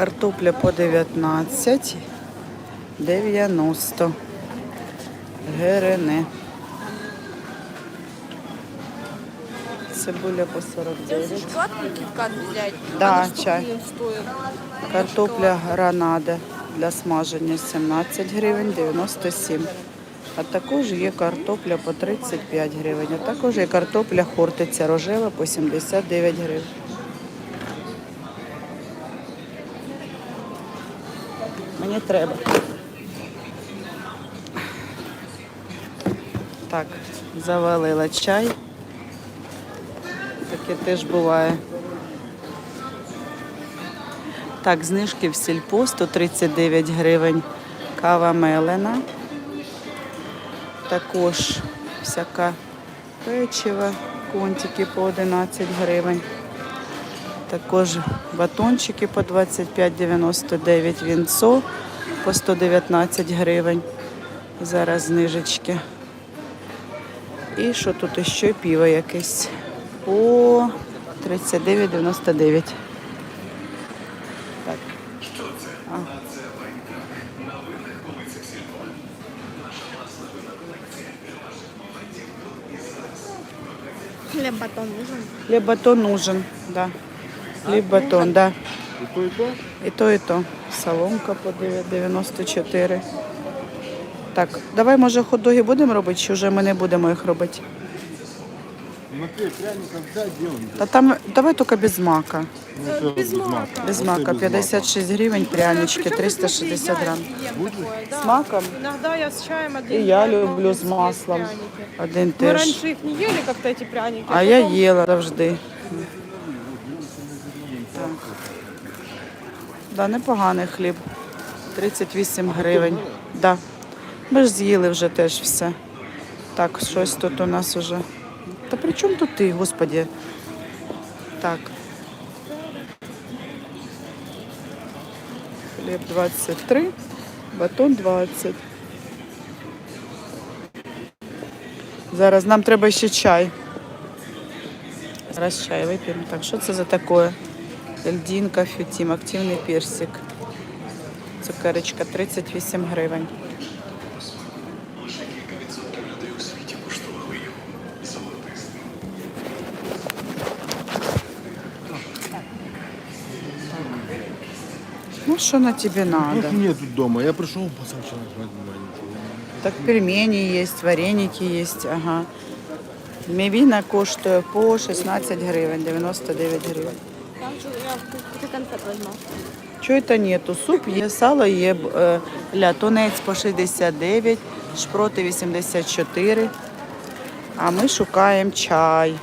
Картопля по 19, 90. Герене. Цибуля по 49. Шоколадный взять. Да, чай. Картопля гранада для смаження 17 гривень 97. А також є картопля по 35 гривень. А також є картопля хортиця рожева по 79 гривень. Мені треба. Так, завалила чай. Таке теж буває. Так, знижки в сільпо 139 гривень. Кава мелена. Також всяка печива, контики по 11 гривень. Також батончики по 25,99 вінцо по 119 гривень. Зараз знижечки. І що тут ще піво якесь? По 39,99. Так. А. Хлеб батон нужен. Хлеб батон нужен, да. Хліб батон, да. І то, і то? І то, і то. Соломка по 94. Так, давай, може, хот-доги будемо робити, чи вже ми не будемо їх робити? Матвей, пряников дай делаем. Та там давай тільки без мака. Ну, это без мака. Без Вот мака и без 56 гривень, прянички, 360 грам. З маком? Иногда я с чаем І отдельно. я но люблю есть з маслом. пряники. Один Мы теж. раньше их не ели как-то эти пряники. А я потом- їла завжди. Да, непоганий хліб. 38 гривень. Да. Ми ж з'їли вже теж все. Так, щось тут у нас уже. Та при чому тут ти, господі? Так. Хліб 23, батон 20. Зараз нам треба ще чай. Зараз чай вип'ємо. Так, що це за таке? Льдинка, фютім, активний персик. Цукерочка 38 гривень. Ну, що на тебе надо? Их нету дома. Я пришел, ничего. Так пельмені є, вареники є, ага. Мівіна коштує по 16 гривень, 99 гривень. Я конфет возьму. Чого це нету? Суп є, сало є, е, ля, тунець по 69, шпроти 84. А ми шукаємо чай.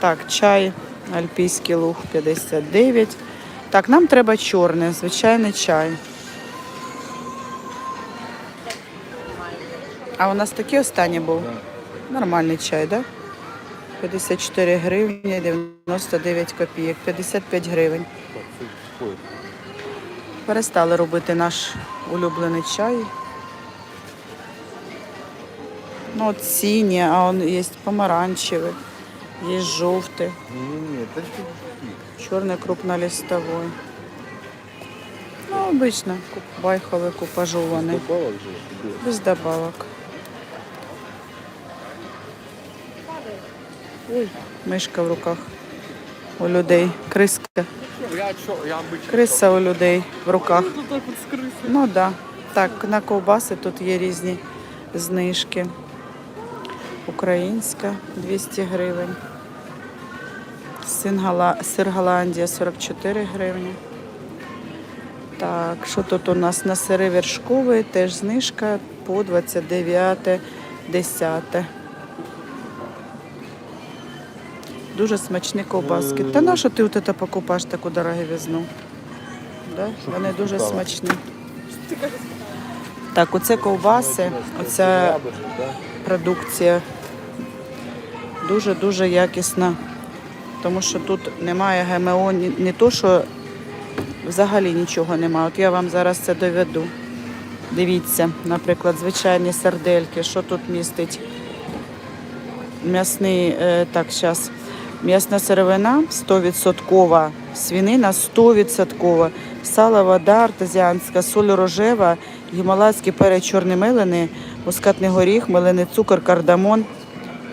Так, чай, альпійський луг 59. Так, нам треба чорний, звичайний чай. А у нас такий останній був? Нормальний чай, так? Да? 54 гривні 99 копійок, 55 гривень. Перестали робити наш улюблений чай. Ну, от сині, а он є помаранчевий, є жовтий, чорний крупнолистовий. Ну, обично, байховий купажований, без добавок. Мишка в руках у людей, криска. Криса у людей в руках. Ну так. Да. Так, на ковбаси тут є різні знижки. Українська 200 гривень. Сингала- Сир Голландія 44 гривні. Так, що тут у нас на сири вершкові, теж знижка по 29 Дуже смачні ковбаски. Та на що ти от це покупаєш таку дороговизну? Да? Вони дуже смачні. Так, оце ковбаси, оця продукція дуже-дуже якісна. Тому що тут немає ГМО, не то, що взагалі нічого немає. От я вам зараз це доведу. Дивіться, наприклад, звичайні сардельки, що тут містить м'ясний, е, так, зараз, М'ясна сировина 100%, свинина 100%, сало, вода артезіанська, соль рожева, гімалайський перець чорний мелений, мускатний горіх, мелений цукор, кардамон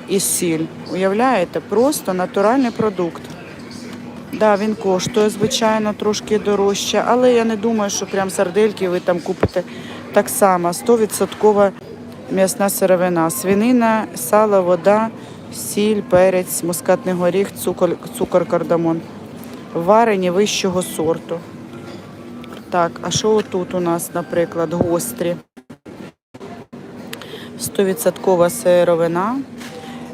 і сіль. Уявляєте? Просто натуральний продукт. Да, він коштує, звичайно, трошки дорожче, але я не думаю, що прям сардельки ви там купите так само. 100% м'ясна сировина. Свинина, сало, вода, сіль, перець, мускатний горіх, цукор, цукор кардамон. Варені вищого сорту. Так, а що отут у нас, наприклад, гострі? 100% сировина.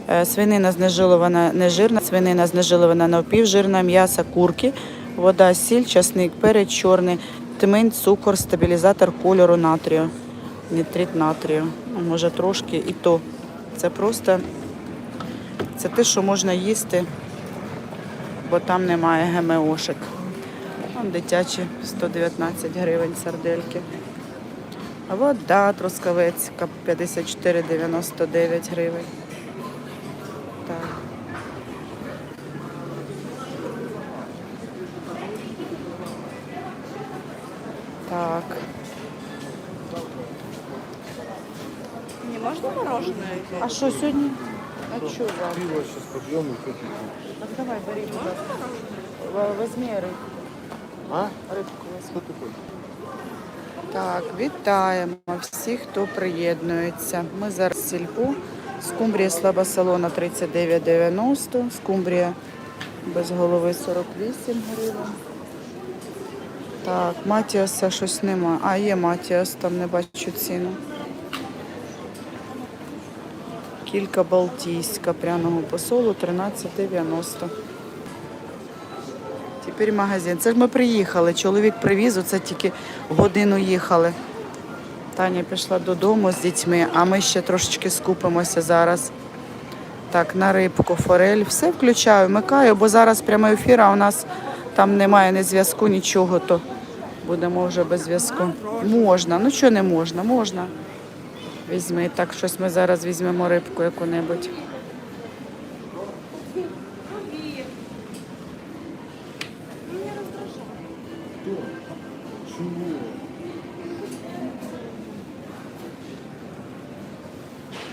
Е, Свинина знежилована нежирна, свинина знежилована напівжирна, м'ясо курки, вода, сіль, часник, перець чорний, тмин, цукор, стабілізатор кольору натрію, нітрит натрію. Може трошки і то. Це просто це те, що можна їсти, бо там немає ГМОшек. Там дитячі 119 гривень сардельки. А Вода трускавецька 54,99 гривень. Так. Так. Не можно мороженое А що сьогодні? А що вам? Пиво сейчас попьем и все Так давай, бери, будь ласка. В- Візьми рибку. А? Рибку візьми. Что ты хочешь? Так, вітаємо всіх, хто приєднується. Ми зараз в сільпу. Скумбрія слабосолона 39,90. Скумбрія без голови 48 гривень. Так, Матіаса щось нема. А, є Матіас, там не бачу ціну. Кілька Балтійська пряного посолу 13,90. Тепер магазин. Це ж ми приїхали. Чоловік привіз, оце тільки годину їхали. Таня пішла додому з дітьми, а ми ще трошечки скупимося зараз. Так, на рибку, форель. Все включаю, вмикаю, бо зараз прямий ефір, а у нас там немає ні зв'язку, нічого, то будемо вже без зв'язку. Можна, ну що не можна, можна. Візьми. Так, щось ми зараз візьмемо рибку яку-небудь.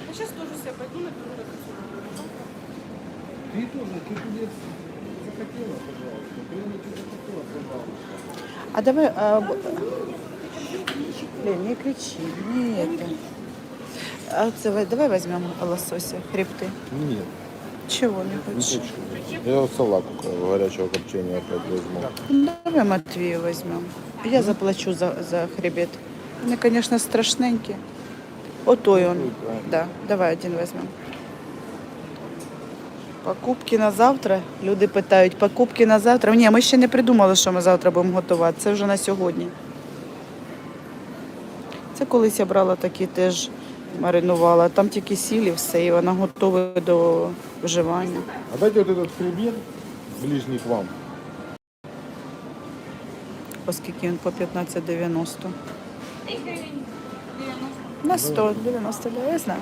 Я сейчас тоже себе пойду наберу Ты тоже, ты куда захотела, пожалуйста. Прямо ты захотела, пожалуйста. А давай... А, б- Блин, не кричи, не это. А це давай візьмемо лосося, хребти. Нет, Чого не хочеш? Я салаку горячего копчения опять возьму. Ну, Давай Матвію візьмемо. Я заплачу за, за хребет. Вони, звісно, страшненькі. Отой он. Да, давай один візьмемо. Покупки на завтра. Люди питають, покупки на завтра. Ні, ми ще не придумали, що ми завтра будемо готувати. Це вже на сьогодні. Це колись я брала такі теж маринувала. Там тільки сілі все, і вона готова до вживання. А дайте вот этот хребет ближний к вам. Оскільки він по 15,90. На 100, 90, да, я знаю.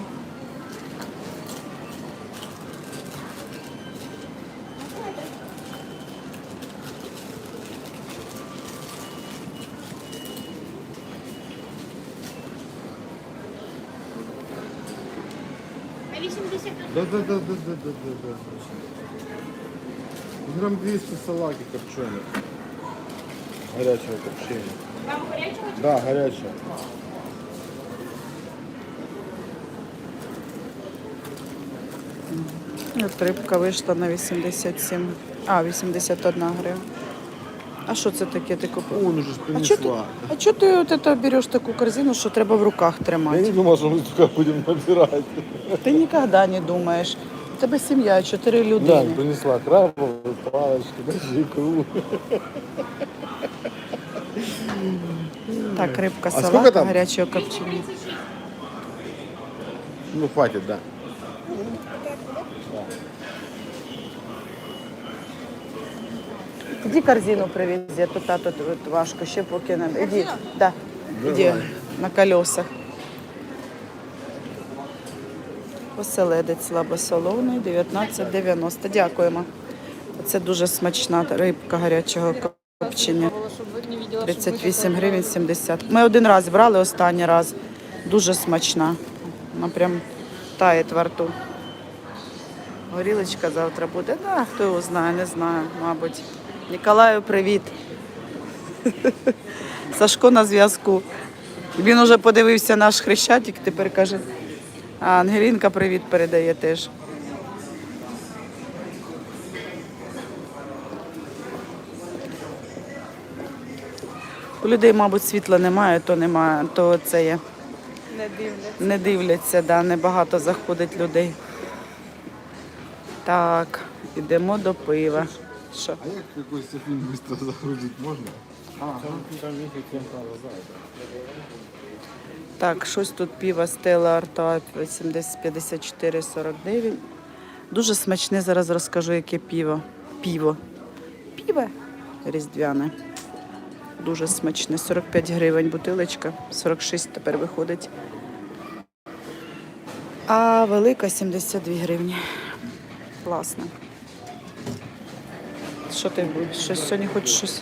Да, да, да, да, да, да, да, да. Грамм 200 салаки копченых. Горячего копчения. Грамм горячего? Да, горячего. От рибка вийшла на 87, а, 81 гривня. А що це таке ти купив? Он уже ж А чого ти, принесла. а чого ти от это береш таку корзину, що треба в руках Я тримати? не думал, что мы столько будем набирать. Ти ніколи не думаєш. У тебе сім'я, чотири Да, людини. принесла крабовые палочки, даже икру. Так, рибка, сколько салат, там? гарячого копчення. Ну, хватит, да. Іди корзину привези, а то тато тут важко, ще поки не. Іди, да, іди на колесах. Оселедець слабосолоний, 19,90. Дякуємо. Це дуже смачна рибка гарячого копчення. 38 гривень 70. Ми один раз брали останній раз. Дуже смачна. Вона прям тає во рту. Горілочка завтра буде. Да, хто його знає, не знаю, мабуть. Ніколаю, привіт. Сашко на зв'язку. Він уже подивився наш хрещатик, тепер каже. А Ангелінка привіт передає теж. У людей, мабуть, світла немає, то немає, то це є. Не дивляться. Не дивляться, да, небагато заходить людей. Так, ідемо до пива. Що? А як якийсь фільм швидко загрузити можна? Так, щось тут пиво Стелла Арта 80 54 49. Дуже смачне, зараз розкажу, яке пиво. Піво. Піво різдвяне. Дуже смачне. 45 гривень бутилочка, 46 тепер виходить. А велика 72 гривні. Класно. Що ти будеш? Щось сьогодні хочеш щось?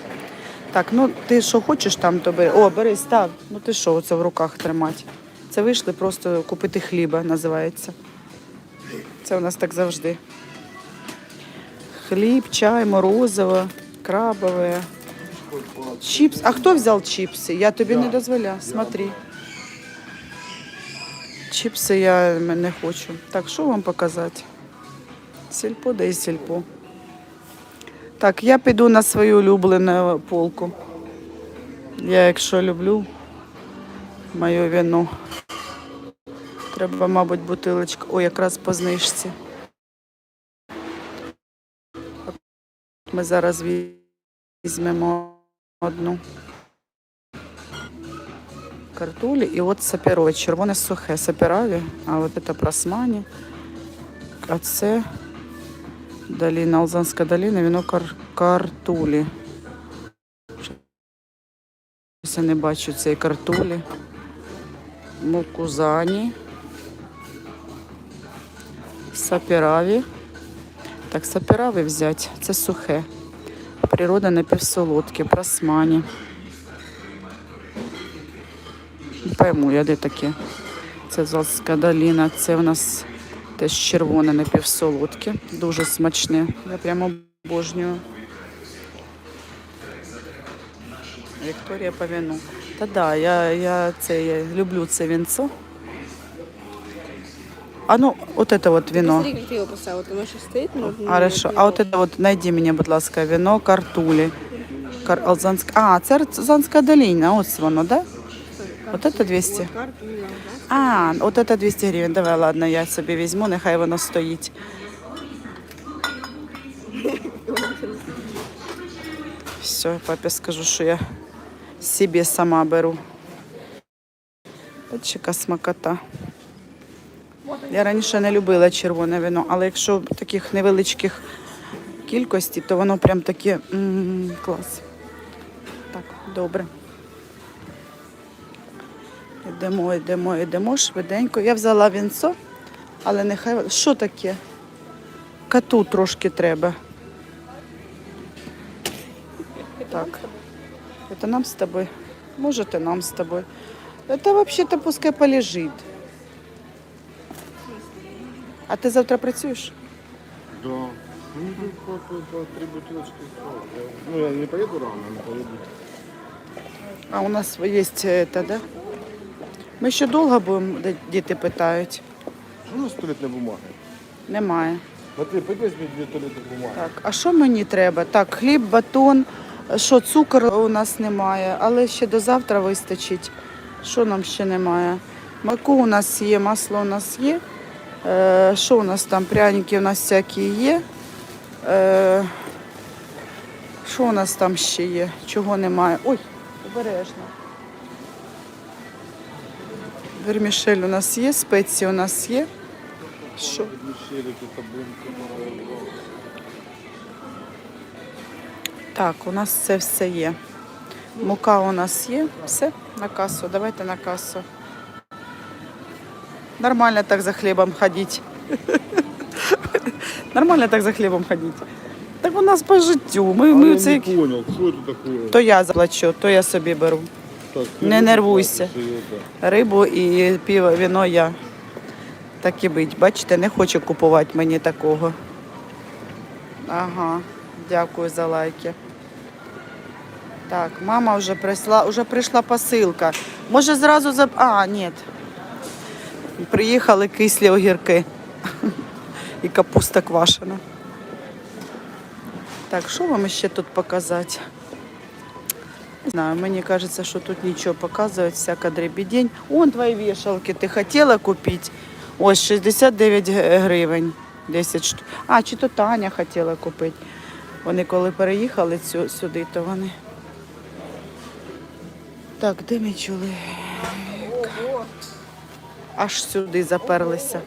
Так, ну ти що хочеш там, то бери. О, бери, став. Ну ти що, це в руках тримати? Це вийшли просто купити хліба, називається. Це у нас так завжди. Хліб, чай, морозиво, крабове. Чіпс. А хто взяв чіпси? Я тобі не дозволяю. Смотри. Чіпси я не хочу. Так, що вам показати? Сільпо, да і сільпо. Так, я піду на свою улюблену полку. Я, якщо люблю моє вино. Треба, мабуть, бутилочку. О, якраз по знижці. Ми зараз візьмемо одну картулі і от саперове. Червоне сухе сапераві, а от це просмані. А це Долина, Алзанська долина, віно кар... картулі. Я не бачу цієї картулі. Мукузані. Сапіраві. Так, сапіраві взяти. Це сухе. Природа напівсолодке, просмані. Пойму, я де таке. Це Залська долина, це у нас Теж червоне напівсолодке, дуже смачне. Я прямо обожнюю. Вікторія вину. Та да, я, я, це, я люблю це вінцо. А ну, от це от вино. Смотри, как ты его поставил. Ты можешь стоит, но... Хорошо. А от це от, найди мені, будь ласка, вино картулі. Кар... Алзанська... А, це Алзанська долина, ось воно, да? От це 200. А, от це 200 гривень. Давай, ладно, я собі візьму, нехай воно стоїть. Все, папі скажу, що я собі сама беру. От яка смакота. Я раніше не любила червоне вино, але якщо в таких невеличких кількості, то воно прям таке м, клас. Так, добре Йдемо, йдемо, йдемо швиденько. Я взяла вінцо, але нехай. Що таке? Коту трошки треба. Так. Это нам с тобой. Может, и нам с тобой. Это вообще-то пускай полежит. А ти завтра працюєш? Да. Ну, тут по, по, по три бутылочки. всё. Я- Ну, я не поеду рано, но поеду. А у нас є это, да? Ми ще довго будемо, діти питають. Что у нас туалетной бумаги? Немає. Смотри, пойди возьми две туалетных бумаги. Так, а що мені треба? Так, хліб, батон, що цукор у нас немає, але ще до завтра вистачить. Що нам ще немає? Маку у нас є, масло у нас є. Е, що у нас там? Пряники у нас всякі є. Е, що у нас там ще є? Чого немає? Ой, обережно. Вермішель у нас є, спеції у нас є. Що? Так, у нас це все є. Мука у нас є. Все, на касу. Давайте на касу. Нормально так за хлібом ходити. Нормально так за хлібом ходити. Так у нас по життю. Ми, А ми я це... не понял, что это такое? То я заплачу, то я собі беру. Не нервуйся. Рибу і пиво, віно я. Так і бить. Бачите, не хочу купувати мені такого. Ага, дякую за лайки. Так, мама вже прийшла, вже прийшла посилка. Може зразу за. А, ні. Приїхали кислі огірки. І капуста квашена. Так, що вам ще тут показати? Не знаю, мені кажется, що тут нічого показують, всяка дребідень. Он твої вішалки, ти хотіла купити? Ось 69 гривень. 10 штук. А, чи то Таня хотіла купити. Вони коли переїхали цю, сюди, то вони. Так, де мій чоловік? Аж сюди заперлися.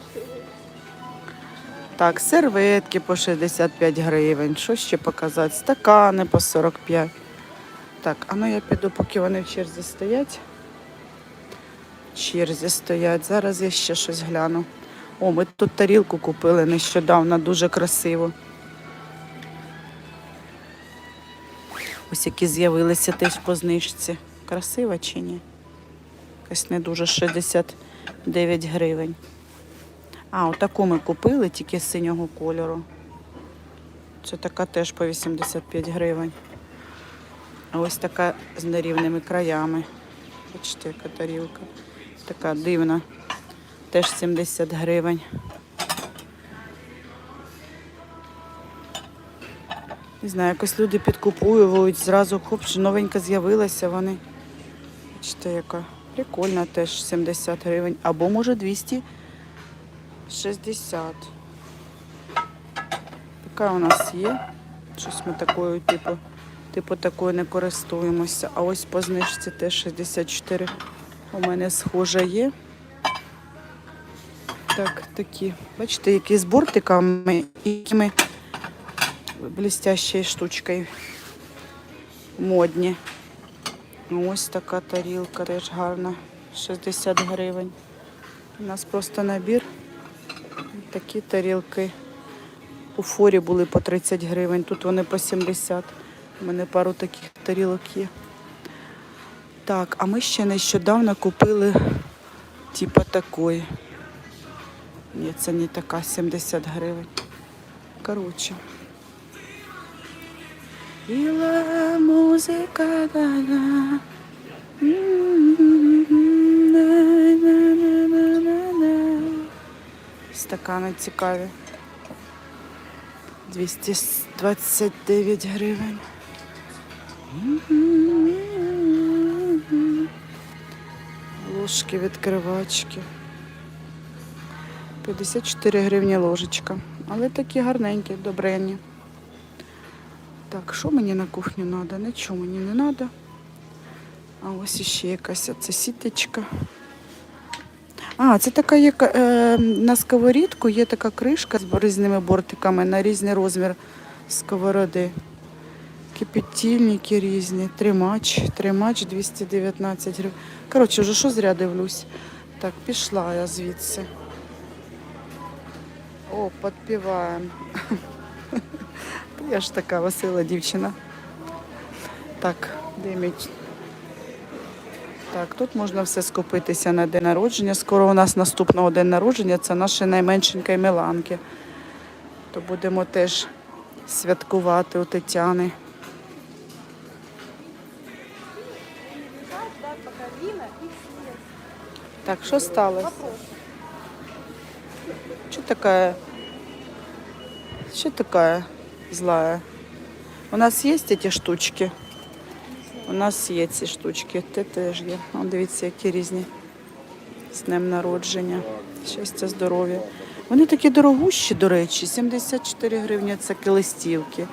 Так, серветки по 65 гривень. Що ще показати? Стакани по 45. Так, а ну я піду, поки вони в черзі стоять. В черзі стоять. Зараз я ще щось гляну. О, ми тут тарілку купили нещодавно, дуже красиво. Ось які з'явилися теж по знижці. Красива чи ні? Якась не дуже 69 гривень. А, отаку ми купили, тільки синього кольору. Це така теж по 85 гривень. Ось така з нерівними краями. Бачите, яка тарілка. Така дивна. Теж 70 гривень. Не знаю, якось люди підкупують, зразу хоп, новенька з'явилася вони. Бачите, яка прикольна теж 70 гривень. Або може 260. Така у нас є. Щось ми такою, типу, типу такою не користуємося. А ось по знижці теж 64 у мене схожа є. Так, такі. Бачите, які з бортиками і якими блестящою штучкою модні. Ось така тарілка теж гарна. 60 гривень. У нас просто набір. Такі тарілки. У форі були по 30 гривень, тут вони по 70. У мене пару таких тарілок є. Так, а ми ще нещодавно купили типа такої. Ні, це не така, 70 гривень. Коротше. Біла музика да-да. Стакани цікаві. 229 гривень. Ложки відкривачки. 54 гривні ложечка. Але такі гарненькі, добренні. Так, що мені на кухню треба? Нічого мені не треба. А ось іще якась це сіточка. А, це така є е, на сковорідку є така кришка з різними бортиками на різний розмір сковороди. Кипятильники різні, тримач, тримач 219 гривень. Коротше, вже що зря дивлюсь. Так, пішла я звідси. О, підпіваємо. Я ж така весела дівчина. Так, де так, тут можна все скупитися на день народження. Скоро у нас наступного день народження це наші найменшенька Міланки. То будемо теж святкувати у Тетяни. Так, що сталося? Що така? Що така злая? У нас є ці штучки? У нас є ці штучки, те теж є. О, дивіться, які різні. З днем народження. Щастя, здоров'я. Вони такі дорогущі, до речі, 74 гривні це листівки.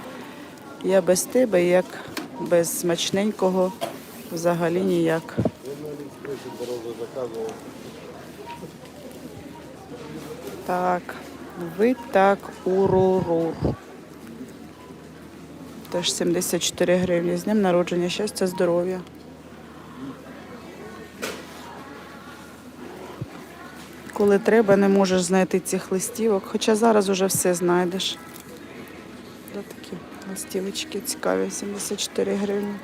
Я без тебе, як без смачненького, взагалі ніяк. Так, ви так урурур. Теж 74 гривні. З днем народження, щастя, здоров'я. Коли треба, не можеш знайти цих листівок, хоча зараз уже все знайдеш. Да, такі. Листівочки цікаві, 74 гривні.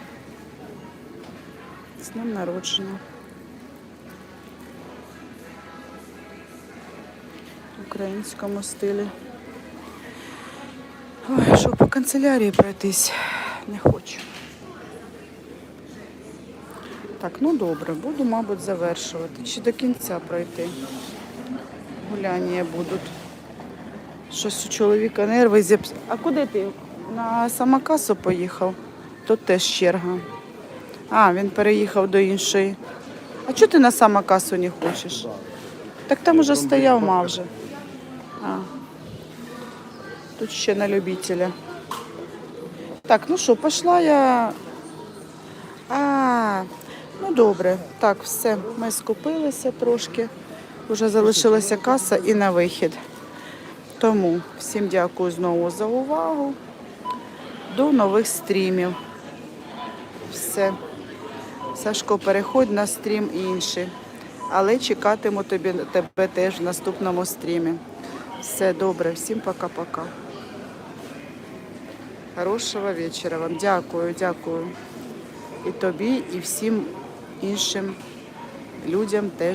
З днем народження. Українському стилі. Ой, щоб по канцелярії пройтись, не хочу. Так, ну добре, буду, мабуть, завершувати. Чи до кінця пройти. Гуляння будуть. Щось у чоловіка нерви зіпс. А куди ти? На самокасу поїхав? Тут теж черга. А, він переїхав до іншої. А чого ти на самокасу не хочеш? Так там уже стояв мав вже. А. Тут ще на любителя. Так, ну що, пішла я. А, ну добре. Так, все. Ми скупилися трошки. Вже залишилася каса і на вихід. Тому всім дякую знову за увагу. До нових стрімів. Все. Сашко, переходь на стрім інший. Але чекатиму тобі, тебе теж в наступному стрімі. Все добре, всім пока-пока. Хорошого вечора вам. Дякую, дякую. І тобі, і всім іншим людям теж.